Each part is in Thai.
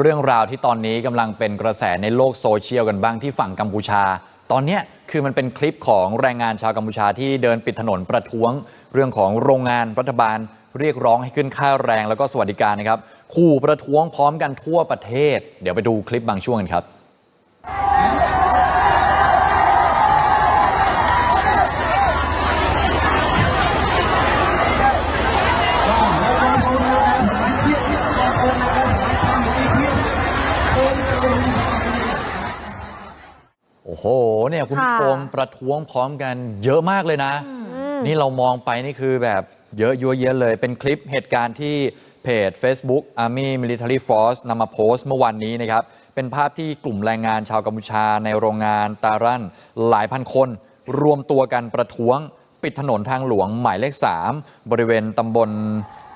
เรื่องราวที่ตอนนี้กำลังเป็นกระแสในโลกโซเชียลกันบ้างที่ฝั่งกัมพูชา ตอนนี้คือมันเป็นคลิปของแรงงานชาวกัมพูชาที่เดินปิดถนนประท้วง เรื่องของโรงงานรัฐบาล เรียกร้องให้ขึ้นค่าแรงแล้วก็สวัสดิการนะครับขู่ประท้วงพร้อมกันทั่วประเทศ เดี๋ยวไปดูคลิปบางช่วงกันครับ โอ้โหเนี่ยคุณผู้ชมประท้วงพร้อมกันเยอะมากเลยนะ นี่เรามองไปนี่คือแบบเยอะยัวเยอะเลย เป็นคลิปเหตุการณ์ที่เพจ Facebook Army Military Force นำมาโพสต์เมื่อวันนี้นะครับ เป็นภาพที่กลุ่มแรงงานชาวกัมพูชาในโรงงานตารันหลายพันคน รวมตัวกันประท้วง ปิดถนนทางหลวงหมายเลข 3 บริเวณตำบล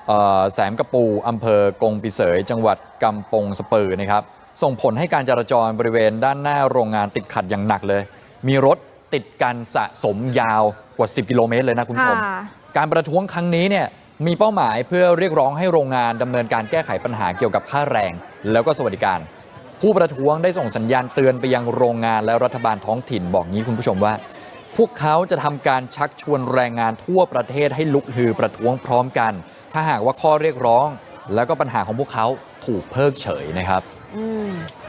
เอ่อแสมกระปูอำเภอกงปิเสย จังหวัดกำปงสะปือนะครับ ส่งผลให้การจราจรบริเวณด้านหน้าโรงงานติดขัดอย่างหนักเลย มีรถติดกันสะสมยาวกว่า 10 กิโลเมตรเลยนะคุณผู้ชม ค่ะ การประท้วงครั้งนี้เนี่ยมีเป้าหมายเพื่อเรียกร้องให้โรงงานดำเนินการแก้ไขปัญหาเกี่ยวกับค่าแรง แล้วก็สวัสดิการ ผู้ประท้วงได้ส่งสัญญาณเตือนไปยังโรงงานและรัฐบาลท้องถิ่นบอกงี้คุณผู้ชมว่า พวกเขาจะทำการชักชวนแรงงานทั่วประเทศให้ลุกฮือประท้วงพร้อมกัน ถ้าหากว่าข้อเรียกร้อง แล้วก็ปัญหาของพวกเขาถูกเพิกเฉยนะครับ อืม